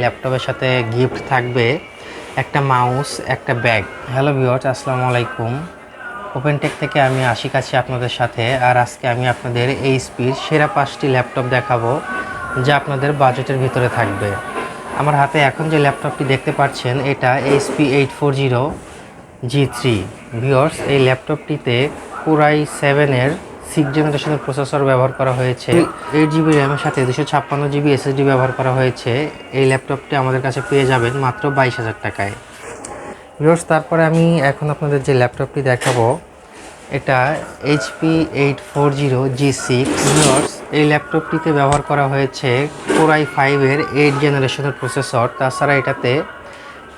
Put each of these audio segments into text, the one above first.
ল্যাপটপের সাথে গিফট থাকবে একটা মাউস একটা ব্যাগ হ্যালো ভিওয়ার্স আসসালামু আলাইকুম। ওপেনটেক থেকে আমি আশিক আছি আপনাদের সাথে। আর আজকে আমি আপনাদের এইচপির সেরা পাঁচটি ল্যাপটপ দেখাবো, যা আপনাদের বাজেটের ভিতরে থাকবে। আমার হাতে এখন যে ল্যাপটপটি দেখতে পাচ্ছেন, এটা HP eight four zero G three viewers এই ল্যাপটপটিতে পুরাই সেভেনের সিক্স জেনারেশনের প্রসেসর ব্যবহার করা হয়েছে এইট জিবি র্যামের সাথে দুশো ছাপ্পান্ন জিবি এসএসডি ব্যবহার করা হয়েছে এই ল্যাপটপটি আমাদের কাছে পেয়ে যাবেন মাত্র বাইশ হাজার টাকায়। ভিওর্স তারপরে আমি এখন আপনাদের যে ল্যাপটপটি দেখাবো এটা HP eight four zero G six এই ল্যাপটপটিতে ব্যবহার করা হয়েছে কোরাই ফাইভের এইট জেনারেশনের প্রসেসর তাছাড়া এটাতে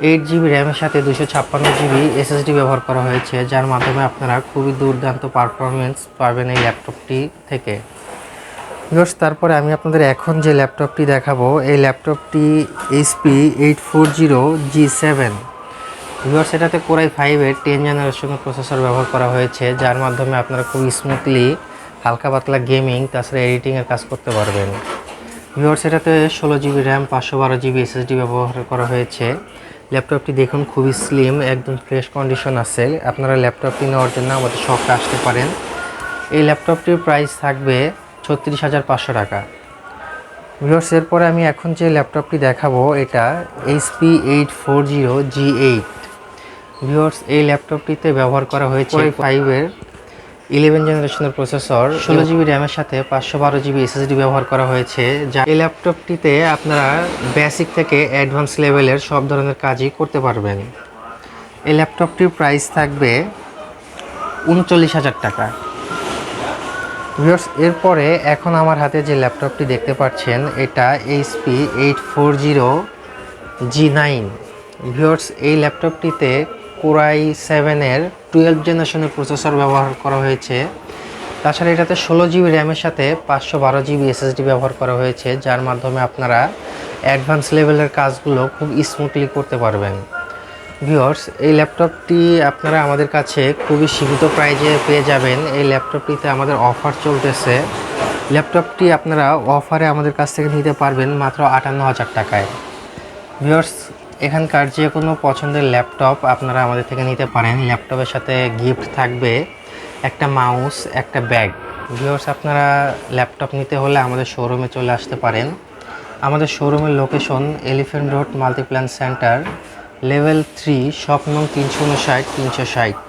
এইট জিবি র্যামের সাথে দুশো ছাপ্পান্ন জিবি এসএসডি ব্যবহার করা হয়েছে, যার মাধ্যমে আপনারা খুবই দুর্দান্ত পারফরমেন্স পাবেন এই ল্যাপটপটি থেকে। ভিউয়ার্স তারপরে আমি আপনাদের এখন যে ল্যাপটপটি দেখাবো, এই ল্যাপটপটি HP eight four zero G seven viewers এটাতে কোরাই ফাইভের টেন জেনারেশনের প্রসেসর ব্যবহার করা হয়েছে, যার মাধ্যমে আপনারা খুব স্মুথলি হালকা পাতলা গেমিং তাছাড়া এডিটিংয়ের কাজ করতে পারবেন। ভিউয়ার্স এটাতে ষোলো জিবি র্যাম পাঁচশো বারো জিবি এসএসডি ব্যবহার করা হয়েছে। ল্যাপটপটি দেখুন খুবই স্লিম একদম ফ্রেশ কন্ডিশন আছে। আপনারা ল্যাপটপটি নেওয়ার জন্য আমাদের শপে আসতে পারেন। এই ল্যাপটপটির প্রাইস থাকবে ছত্রিশ হাজার পাঁচশো টাকা। ভিউয়ার্স এরপরে আমি এখন যে ল্যাপটপটি দেখাবো এটা HP eight four zero G eight viewers এই ল্যাপটপটিতে ব্যবহার করা হয়েছে ফাইভের ইলেভেন জেনারেশনের প্রসেসর ষোলো জিবি র্যামের সাথে পাঁচশো বারো জিবি এসএসডি ব্যবহার করা হয়েছে যা এই ল্যাপটপটিতে আপনারা বেসিক থেকে অ্যাডভান্স লেভেলের সব ধরনের কাজই করতে পারবেন। এই ল্যাপটপটির প্রাইস থাকবে উনচল্লিশ হাজার টাকা। ভিউয়ার্স এরপরে এখন আমার হাতে যে ল্যাপটপটি দেখতে পাচ্ছেন এটা HP eight four zero G nine viewers এই ল্যাপটপটিতে কোরাই সেভেনের টুয়েলভ জেনারেশনের প্রসেসর ব্যবহার করা হয়েছে। তাছাড়া এটাতে ষোলো জিবি র্যামের সাথে পাঁচশো বারো জিবি এসএসডি ব্যবহার করা হয়েছে, যার মাধ্যমে আপনারা অ্যাডভান্স লেভেলের কাজগুলো খুব স্মুথলি করতে পারবেন। ভিওর্স এই ল্যাপটপটি আপনারা আমাদের কাছে খুবই সীমিত প্রাইজে পেয়ে যাবেন। এই ল্যাপটপটিতে আমাদের অফার চলতেছে। ল্যাপটপটি আপনারা অফারে আমাদের কাছ থেকে নিতে পারবেন মাত্র আটান্ন হাজার টাকায়। ভিউয়ার্স এখানকার যে কোনো পছন্দের ল্যাপটপ আপনারা আমাদের থেকে নিতে পারেন। ল্যাপটপের সাথে গিফট থাকবে একটা মাউস একটা ব্যাগ ভিওর্স আপনারা ল্যাপটপ নিতে হলে আমাদের শোরুমে চলে আসতে পারেন। আমাদের শোরুমের location Elephant Road Multiplan Centre level three shop নং তিনশো উনষাট, তিনশো ষাট।